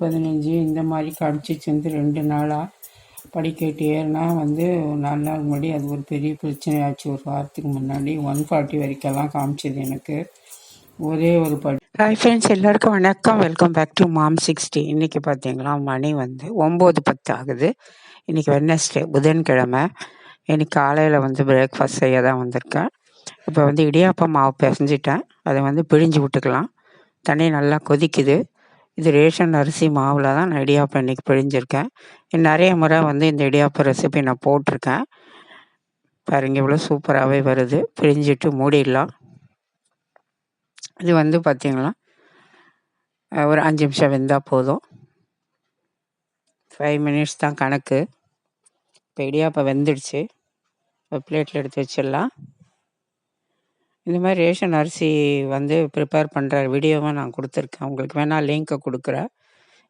பதினஞ்சு இந்த மாதிரி காமிச்சிச்சு வந்து ரெண்டு நாளாக படிக்கட்டு ஏறினா வந்து நாலு நாள் முன்னாடி அது ஒரு பெரிய பிரச்சனையாச்சு. ஒரு வாரத்துக்கு முன்னாடி ஒன் ஃபார்ட்டி வரைக்கெல்லாம் காமிச்சது எனக்கு. ஒரே ஒரு படி. ஹாய் ஃப்ரெண்ட்ஸ் எல்லாருக்கும் வணக்கம். Welcome back to mom sixty இன்றைக்கி பார்த்தீங்களா மணி வந்து ஒம்பது பத்து ஆகுது. இன்றைக்கி வெட்னஸ்டே புதன்கிழமை. இன்னைக்கு காலையில் வந்து பிரேக்ஃபாஸ்ட் செய்ய தான் வந்திருக்கேன். இப்போ வந்து இடியாப்பம் மாவு பிசைஞ்சிட்டேன். அதை வந்து பிழிஞ்சு விட்டுக்கலாம். தண்ணி நல்லா கொதிக்குது. இது ரேஷன் அரிசி மாவில் தான் நான் இடியாப்பம் இன்றைக்கி பிழிஞ்சிருக்கேன். நிறைய முறை வந்து இந்த இடியாப்பம் ரெசிபி நான் போட்டிருக்கேன். பாருங்க இவ்வளோ சூப்பராகவே வருது. பிழிஞ்சிட்டு மூடிடலாம். இது வந்து பார்த்திங்களா ஒரு அஞ்சு நிமிஷம் வெந்தால் போதும். ஃபைவ் மினிட்ஸ் தான் கணக்கு. இப்போ இடியாப்பம் வெந்துடுச்சு. இப்போ பிளேட்டில் எடுத்து வச்சிடலாம். இந்த மாதிரி ரேஷன் அரிசி வந்து ப்ரிப்பேர் பண்ணுற வீடியோவை நான் கொடுத்துருக்கேன். உங்களுக்கு வேணால் லிங்க்கை கொடுக்குறேன்.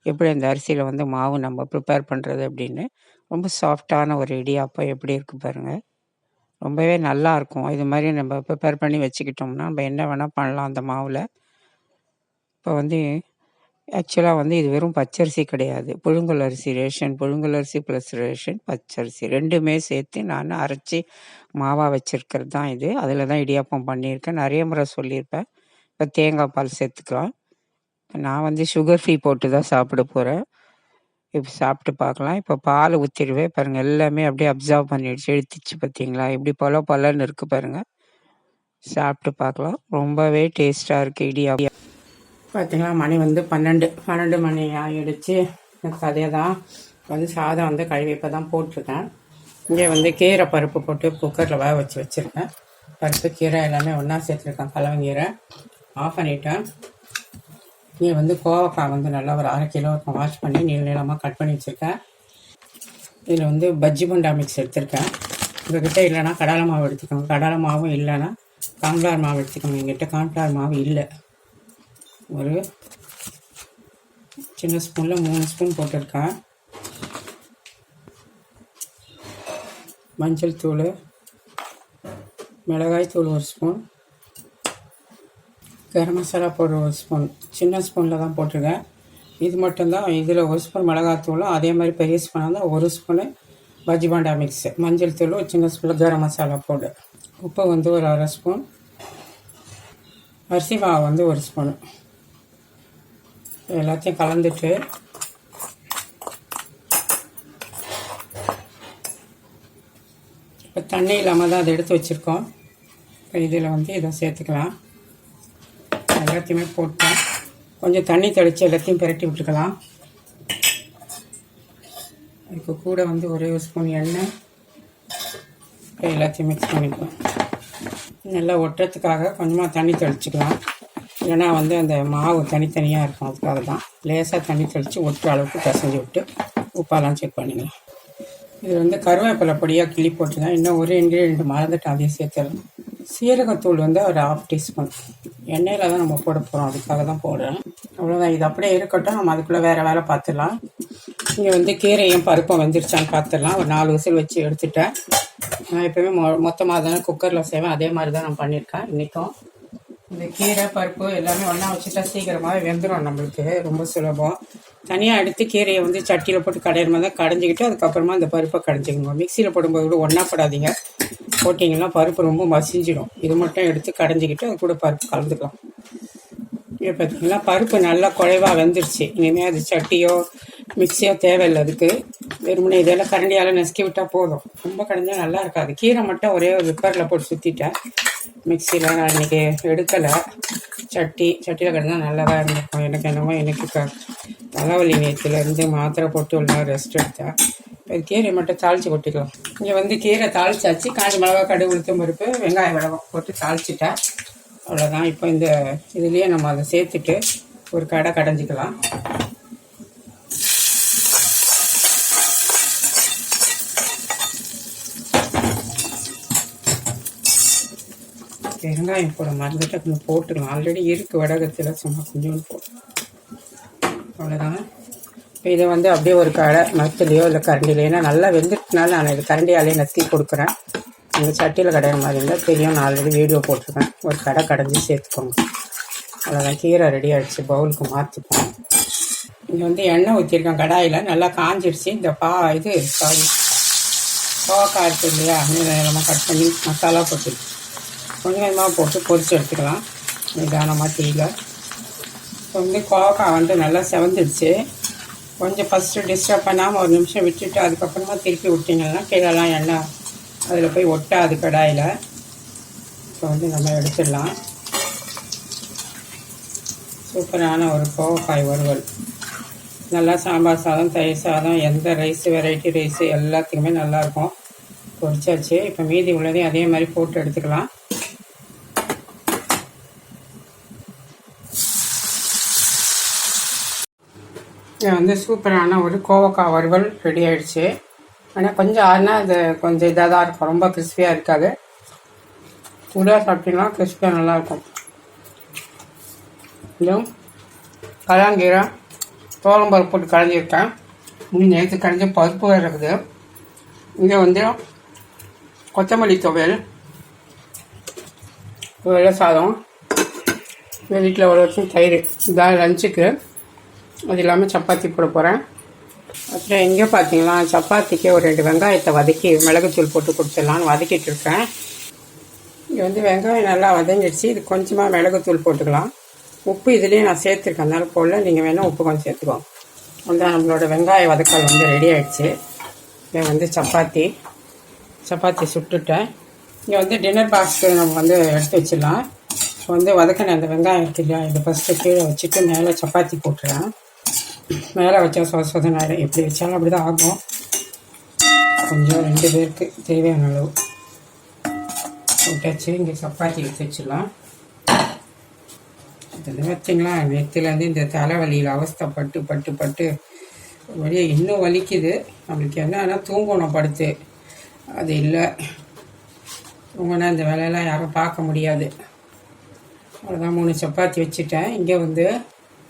எப்படி அந்த அரிசியில் வந்து மாவு நம்ம ப்ரிப்பேர் பண்ணுறது அப்படின்னு. ரொம்ப சாஃப்டான ஒரு இடியாப்பம் எப்படி இருக்குது பாருங்கள் ரொம்பவே நல்லா இருக்கும். இது மாதிரி நம்ம ப்ரிப்பேர் பண்ணி வச்சுக்கிட்டோம்னா நம்ம என்ன வேணால் பண்ணலாம் அந்த மாவில். இப்போ வந்து ஆக்சுவலாக வந்து இது வெறும் பச்சரிசி கிடையாது. புழுங்கல் அரிசி ரேஷன் புழுங்கல் அரிசி ப்ளஸ் ரேஷன் பச்சரிசி ரெண்டுமே சேர்த்து நான் அரைச்சி மாவாக வச்சுருக்கிறது தான் இது. அதில் தான் இடியாப்பம் பண்ணியிருக்கேன். நிறைய முறை சொல்லியிருப்பேன். இப்போ தேங்காய் பால் சேர்த்துக்கலாம். நான் வந்து சுகர் ஃப்ரீ போட்டு தான் சாப்பிட போகிறேன் இப்போ சாப்பிட்டு பார்க்கலாம். இப்போ பால் ஊற்றிடுவேன் பாருங்கள் எல்லாமே அப்படியே அப்சர்வ் பண்ணிடுச்சு. எடுத்துச்சு பார்த்தீங்களா? இப்படி பல பலன்னு இருக்குது பாருங்கள் சாப்பிட்டு பார்க்கலாம். ரொம்பவே டேஸ்ட்டாக இருக்குது இடியாப்பம். பார்த்தீங்களா மணி வந்து பன்னெண்டு. பன்னெண்டு மணி ஆகிடுச்சு கதையை அதே தான் வந்து சாதம் வந்து கழுவி இப்போ தான் போட்டிருக்கேன். இங்கே வந்து கீரை பருப்பு போட்டு குக்கரில் வேக வச்சு வச்சுருக்கேன். பருப்பு கீரை எல்லாமே ஒன்றா சேர்த்துருக்கேன். கலவங்கீரை ஆஃப் பண்ணிட்டேன். இங்கே வந்து கோவக்காய் வந்து நல்லா ஒரு அரை கிலோ வாஷ் பண்ணி நீள நீளமாக கட் பண்ணி வச்சுருக்கேன். இதில் வந்து பஜ்ஜி பண்டா மிக்ஸ் எடுத்திருக்கேன். உங்கள்கிட்ட இல்லைன்னா கடலை மாவு எடுத்துக்கோங்க. கடலை மாவும் இல்லைன்னா கான்ஃப்ளவர் மாவு எடுத்துக்கோங்க. எங்கிட்ட கான்ஃப்ளவர் மாவு இல்லை. ஒரு சின்ன ஸ்பூனில் மூணு ஸ்பூன் போட்டிருக்கேன். மஞ்சள் தூள் மிளகாய் தூள் ஒரு ஸ்பூன் கரம் மசாலா பவுடர் ஒரு ஸ்பூன் சின்ன ஸ்பூனில் தான் போட்டிருக்கேன். இது மட்டும்தான் இதில் ஒரு ஸ்பூன் மிளகாத்தூளும் அதே மாதிரி பெரிய ஸ்பூனாக இருந்தால் ஒரு ஸ்பூனு பஜ்ஜி பாண்டா மிக்ஸு மஞ்சள் தூள் ஒரு சின்ன ஸ்பூனில் கரம் மசாலா பவுடர். உப்பு வந்து ஒரு அரை ஸ்பூன் அரிசி மாவு வந்து ஒரு ஸ்பூனு எல்லாத்தையும் கலந்துட்டு இப்போ தண்ணி இல்லாமல் தான் அதை எடுத்து வச்சுருக்கோம். இப்போ இதில் வந்து இதை சேர்த்துக்கலாம். எல்லாத்தையுமே போட்டேன் கொஞ்சம் தண்ணி தெளித்து எல்லாத்தையும் பிரட்டி விட்டுக்கலாம். இப்போ கூட வந்து ஒரே ஒரு ஸ்பூன் எண்ணெய். எல்லாத்தையும் மிக்ஸ் பண்ணிக்கலாம் நல்லா ஒட்டுறதுக்காக கொஞ்சமாக தண்ணி தெளிச்சுக்கலாம். இல்லைன்னா வந்து அந்த மாவு தனித்தனியாக இருக்கும். அதுக்காக தான் லேசாக தண்ணி தெளித்து ஒட்டுற அளவுக்கு பிசைஞ்சு விட்டு உப்பாலாம் செக் பண்ணிக்கலாம். இது வந்து கருவேப்பிலை பொடியாக கிளி போட்டுதான் இன்னும் ஒரு இன்க்ரீடியன்ட் மறந்துட்டு அதையும் சேர்த்துடலாம் சீரகத்தூள் வந்து ஒரு ஹாஃப் டீஸ்பூன் எண்ணெயில் தான் நம்ம போட போகிறோம் அதுக்காக தான் போடுறேன். அவ்வளோதான் இது அப்படியே இருக்கட்டும். நம்ம அதுக்குள்ளே வேறு வேலை பார்த்துடலாம். இங்கே வந்து கீரையும் பருப்பும் வெந்துருச்சான்னு பார்த்துடலாம். ஒரு நாலு விசில் வச்சு எடுத்துட்டேன். நான் எப்போயுமே மொ மொத்தமாக தானே குக்கரில் செய்வேன். அதே மாதிரி தான் நான் பண்ணியிருக்கேன். இன்றைக்கும் இந்த கீரை பருப்பு எல்லாமே ஒன்றா வச்சுட்டா சீக்கிரமாகவே வெந்துடும் நம்மளுக்கு. ரொம்ப சுலபம். தனியாக எடுத்து கீரையை வந்து சட்டியில் போட்டு கடையிற மாதிரி தான் கடைஞ்சிக்கிட்டு அதுக்கப்புறமா அந்த பருப்பை கடைஞ்சிக்கணும். மிக்சியில் போடும்போது கூட ஒன்றா போடாதீங்க. போட்டிங்கன்னா பருப்பு ரொம்ப மசிஞ்சிடும். இது மட்டும் எடுத்து கடைஞ்சிக்கிட்டு அது கூட பருப்பு கலந்துக்கலாம். இப்போ பார்த்தீங்கன்னா பருப்பு நல்லா குறைவாக வெந்துருச்சு. இனிமேல் அது சட்டியோ மிக்சியோ தேவையில்லை அதுக்கு. வெறுமனே இதெல்லாம் கரண்டியால் நசுக்கி விட்டால் போதும். ரொம்ப கடைஞ்சால் நல்லா இருக்காது. கீரை மட்டும் ஒரே ஒரு விப்பரில் போட்டு சுற்றிட்டேன் மிக்சியில் நான் இன்றைக்கி எடுக்கலை. சட்டி சட்டியில் கிடந்தால் நல்லா தான் இருந்திருக்கும். எனக்கு என்னமோ எனக்கு க தலைவலி நேற்றுலேருந்து மாத்திரை போட்டு உள்ள ரெஸ்ட் எடுத்தேன் இப்போ கீரை மட்டும் தாளித்து கொட்டிக்கலாம். இங்கே வந்து கீரை தாளிச்சாச்சு. காஞ்சி மிளகா கடுகு உளுத்தம் பருப்பு வெங்காயம் மிளகா போட்டு தாளிச்சிட்டேன். அவ்வளோதான் இப்போ இந்த இதுலேயே நம்ம அதை சேர்த்துட்டு ஒரு கடை கடைஞ்சிக்கலாம். வெங்காயம் போட மறந்துட்டு கொஞ்சம் போட்டுக்கலாம். ஆல்ரெடி இருக்குது வடகத்தில் சும்மா கொஞ்சோண்டு போட்டு. அவ்வளோதான் இப்போ இதை வந்து அப்படியே ஒரு கடை மரத்துலையோ இல்லை கரண்டிலையோ ஏன்னா நல்லா வெந்துட்டுனால நான் இது கரண்டியாலே நத்தி கொடுக்குறேன். உங்கள் சட்டியில் கடையிற மாதிரி இருந்தால் தெரியும். நான் ஆல்ரெடி வீடியோ போட்டிருக்கேன். ஒரு கடை கடைஞ்சி சேர்த்துக்கோங்க. அவ்வளோதான் கீரை ரெடி ஆகிடுச்சு பவுலுக்கு மாற்றிப்போம் இங்கே வந்து எண்ணெய் ஊற்றிருக்கேன் கடாயில் நல்லா காஞ்சிடுச்சு இந்த பா இது சாரி கோவக்காய் இருக்குது இல்லையா? நீள நீளமாக கட் பண்ணி மசாலா போட்டு கொஞ்சம் கொஞ்சமாக போட்டு பொரித்து எடுத்துக்கலாம். நிதானமாக தீயில் இப்போ வந்து கோவக்காய் வந்து நல்லா செவந்துடுச்சு. கொஞ்சம் ஃபஸ்ட்டு டிஸ்டர்ப் பண்ணாமல் ஒரு நிமிஷம் விட்டுட்டு அதுக்கப்புறமா திருப்பி விட்டிங்கன்னா கீழெல்லாம் எண்ணெய் அதில் போய் ஒட்டாது கடாயில். இப்போ வந்து நம்ம எடுத்துடலாம். சூப்பரான ஒரு கோவக்காய் வறுவல். நல்லா சாம்பார் சாதம் தயிர் சாதம் எந்த ரைஸ் வெரைட்டி ரைஸ் எல்லாத்துக்குமே நல்லாயிருக்கும் பொரிச்சாச்சு இப்போ மீதி உள்ளதையும் அதே மாதிரி போட்டு எடுத்துக்கலாம். வந்து சூப்பரான ஒரு கோவக்காய் வறுவல் ரெடி ஆயிடுச்சு. ஆனால் கொஞ்சம் ஆறுனா அது கொஞ்சம் இதாக தான் இருக்கும். ரொம்ப கிறிஸ்பியாக இருக்காது. சூடாக சாப்பிட்டீங்கன்னா கிறிஸ்பியாக நல்லாயிருக்கும். இதுவும் கலாங்கீரை தோரம் போட்டு களைஞ்சிருக்கேன் இன்னும் நேற்று கரைஞ்சி பருப்பு வேறு இருக்குது. இங்கே வந்து கொத்தமல்லி துவையல் வெள்ளை சாதம். எங்கள் வீட்டில் ஒரு வருஷம் தயிர். இதான் லஞ்சுக்கு அது இல்லாமல் சப்பாத்தி போட போகிறேன் அப்புறம் எங்கே பார்த்தீங்களா சப்பாத்திக்கு ஒரு ரெண்டு வெங்காயத்தை வதக்கி மிளகுத்தூள் போட்டு கொடுத்துடலான்னு வதக்கிட்டு இருக்கேன். இங்கே வந்து வெங்காயம் நல்லா வதங்கிடுச்சு. இது கொஞ்சமாக மிளகுத்தூள் போட்டுக்கலாம். உப்பு இதுலேயும் நான் சேர்த்துருக்கேன். அதனால் போடல. நீங்கள் வேணால் உப்பு கொஞ்சம் சேர்த்துக்கோங்க. அந்த நம்மளோட வெங்காய வதக்கல் வந்து ரெடி ஆகிடுச்சு இங்கே வந்து சப்பாத்தி. சப்பாத்தி சுட்டுட்டேன். இங்கே வந்து டின்னர் பாக்ஸ்க்கு நம்ம வந்து எடுத்து வச்சிடலாம். இப்போ வந்து வதக்கின அந்த வெங்காயம் இருக்கு இல்லையா இதை ஃபஸ்ட்டு கீழே வச்சுட்டு மேலே சப்பாத்தி போட்டுறேன். மேலே வச்சா சொத சொதன ஆகிடும் எப்படி வச்சாலும் அப்படி தான் ஆகும். கொஞ்சம் ரெண்டு பேருக்கு தேவையான அளவு. விட்டாச்சு இங்கே சப்பாத்தி எடுத்து வச்சிடலாம். இது பார்த்தீங்களா நெத்திலேருந்து இந்த தலைவலியில் அவஸ்தைப்பட்டு பட்டு பட்டு வழியே இன்னும் வலிக்குது. நம்மளுக்கு என்னன்னா தூங்கணும் படுத்து. அது இல்லை. தூங்கினா இந்த வேலையெல்லாம் யாரும் பார்க்க முடியாது. அவ்வளோதான் மூணு சப்பாத்தி வச்சுட்டேன். இங்கே வந்து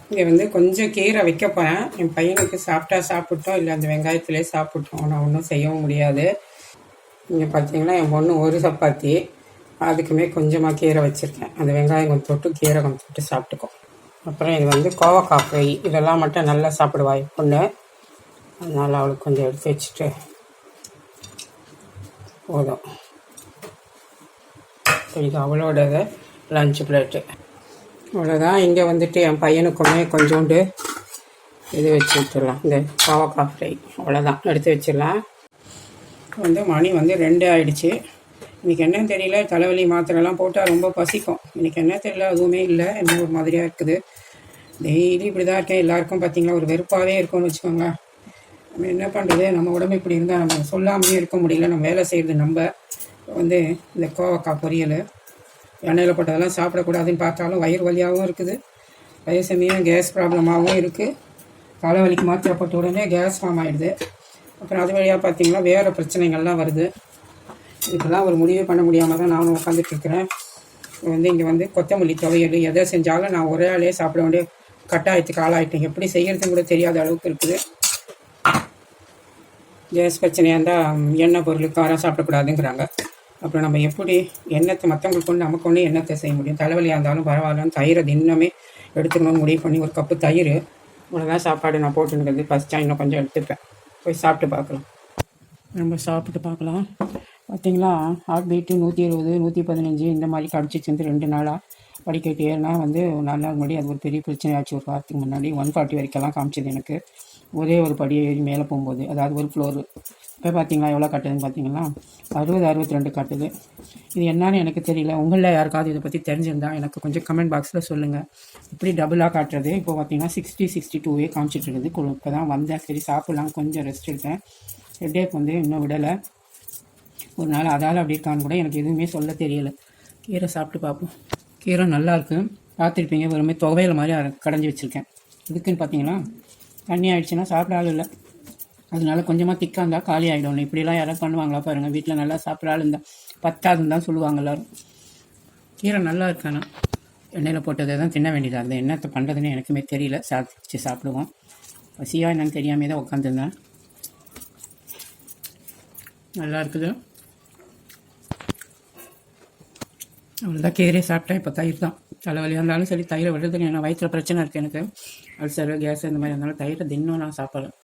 இங்கே வந்து கொஞ்சம் கீரை வைக்க போகிறேன் என் பையனுக்கு சாப்பிட்டா சாப்பிட்டோம் இல்லை அந்த வெங்காயத்திலே சாப்பிட்டோம். நான் ஒன்றும் செய்யவும் முடியாது. இங்கே பார்த்தீங்கன்னா என் பொண்ணு ஒரு சப்பாத்தி. அதுக்குமே கொஞ்சமாக கீரை வச்சுருக்கேன். அந்த வெங்காயம் கொஞ்சம் தொட்டு கீரை கொஞ்சம் தொட்டு சாப்பிட்டுக்கும் அப்புறம் இது வந்து கோவக்காய் ஃப்ரை இதெல்லாம் மட்டும் நல்லா சாப்பிடுவா என் பொண்ணு. அதனால் அவளுக்கு கொஞ்சம் எடுத்து வச்சுட்டு போதும். இது அவளோட லஞ்ச் பிளேட்டு அவ்வளோதான் இங்கே வந்துட்டு என் பையனுக்குமே கொஞ்சோண்டு இது வச்சு இந்த பாவக்காய் ஃப்ரை. அவ்வளோதான் எடுத்து வச்சிடலாம். வந்து மணி வந்து ரெண்டு ஆயிடுச்சு. இன்னைக்கு என்னன்னு தெரியல. தலைவலி மாத்திரைலாம் போட்டால் ரொம்ப பசிக்கும். இன்னைக்கு என்ன தெரியல. அதுவுமே இல்லை. என்ன ஒரு மாதிரியாக இருக்குது. டெய்லி இப்படி தான் இருக்கேன். எல்லாருக்கும் பார்த்தீங்களா ஒரு வெறுப்பாகவே இருக்கும்னு வச்சுக்கோங்க நம்ம என்ன பண்ணுறது நம்ம உடம்பு இப்படி இருந்தால் நம்ம சொல்லாமலே இருக்க முடியல. நம்ம வேலை செய்கிறது நம்ம. வந்து இந்த கோவக்காய் பொரியல். எண்ணெயில் போட்டதெல்லாம் சாப்பிடக்கூடாதுன்னு பார்த்தாலும் வயிறு வலியாகவும் இருக்குது. அதே சமயம் கேஸ் ப்ராப்ளமாகவும் இருக்குது தலைவலிக்கு மாத்திரை போட்ட உடனே கேஸ் ஃபார்ம் ஆகிடுது அப்புறம் அது வழியாக பார்த்தீங்கன்னா வேறு பிரச்சனைகள்லாம் வருது. இதுக்கெல்லாம் ஒரு முடிவு பண்ண முடியாமல் தான் நானும் உட்காந்துட்ருக்குறேன் இப்போ வந்து இங்கே வந்து கொத்தமல்லி துவையல் எதை செஞ்சாலும் நான் ஒரே ஆளே சாப்பிட வேண்டிய கட்டாயத்துக்கு ஆளாயிட்டேன். எப்படி செய்கிறதுன்னு கூட தெரியாத அளவுக்கு இருக்குது. கேஸ் பிரச்சனையாக இருந்தால் எண்ணெய் பொருள் காரம் சாப்பிடக்கூடாதுங்கிறாங்க. அப்புறம் நம்ம எப்படி எண்ணத்தை மற்றவங்களுக்கு கொண்டு நமக்கு ஒன்று எண்ணத்தை செய்ய முடியும்? தலைவலியாக இருந்தாலும் பரவாயில்லன்னு தயிரை தினமே எடுத்துக்கணும்னு முடிவு பண்ணி ஒரு கப்பு தயிர் இவ்வளோதான் சாப்பாடு நான் போட்டுருக்கிறது ஃபஸ்ட்டாக இன்னும் கொஞ்சம் எடுத்துப்பேன் போய் சாப்பிட்டு பார்க்கலாம். நம்ம சாப்பிட்டு பார்க்கலாம். பார்த்தீங்களா? ஹார்ட் பீட்டு நூற்றி இருபது நூற்றி பதினஞ்சு இந்த மாதிரி கடிச்சிச்சு வந்து ரெண்டு நாளாக படிக்கட்டு ஏறினா வந்து நாலு நாள் முன்னாடி அது ஒரு பெரிய பிரச்சனையாச்சு. ஒரு வாரத்துக்கு முன்னாடி ஒன் ஃபார்ட்டி வரைக்கெல்லாம் காமிச்சது எனக்கு. ஒரே ஒரு படியை ஏறி மேலே போகும்போது அதாவது ஒரு ஃப்ளோரு இப்போ பார்த்தீங்களா எவ்வளோ காட்டுதுன்னு பார்த்தீங்களா அறுபது அறுபத்தி ரெண்டு காட்டுது. இது என்னன்னு எனக்கு தெரியல. உங்களில் யாருக்காவது இதை பற்றி தெரிஞ்சிருந்தா எனக்கு கொஞ்சம் கமெண்ட் பாக்ஸில் சொல்லுங்கள் இப்படி டபுளாக காட்டுறது இப்போ பார்த்தீங்கன்னா சிக்ஸ்டி சிக்ஸ்டி டூவே காமிச்சிட்டு இருக்குது. இப்போ தான் வந்தேன். சரி சாப்பிட்லாம். கொஞ்சம் ரெஸ்ட் எடுத்தேன். ஹெட்டேக் வந்து இன்னும் விடலை. ஒரு நாள் அதால் அப்படி இருக்கான்னு கூட எனக்கு எதுவுமே சொல்ல தெரியல. கீரை சாப்பிட்டு பார்ப்போம் கீரை நல்லாயிருக்கு பார்த்துருப்பீங்க வெறுமே துவையல் மாதிரி கடைஞ்சி வச்சுருக்கேன். இதுக்குன்னு பார்த்தீங்கன்னா தண்ணி ஆயிடுச்சுன்னா சாப்பிட ஆள் இல்லை. அதனால கொஞ்சமாக திக்காக இருந்தால் காலி ஆகிடும் இப்படிலாம் யாராவது பண்ணுவாங்களா பாருங்கள் வீட்டில் நல்லா சாப்பிட்ற ஆள் இருந்தால் பத்தாதுன்னு தான் சொல்லுவாங்க எல்லோரும். கீரை நல்லா இருக்கானா எண்ணெயில் போட்டதை தான் தின்ன வேண்டியதாக இருந்தது. என்னத்தை பண்ணுறதுன்னு எனக்குமே தெரியல. சாப்பிடுச்சு சாப்பிடுவோம். பசியாக என்னன்னு தெரியாமே தான் உட்காந்துருந்தேன் நல்லா இருக்குது. அவ்வளோதான் கீரை சாப்பிட்டேன். இப்போ தயிர் தான். தலைவலியாக இருந்தாலும் சரி தயிரை விடுறதுக்கு ஏன்னா வயிற்றில் பிரச்சனை இருக்குது எனக்கு. அல்சர் கேஸ் இந்த மாதிரி இருந்தாலும் தயிரை தின்னும் நான் சாப்பிட்றேன்.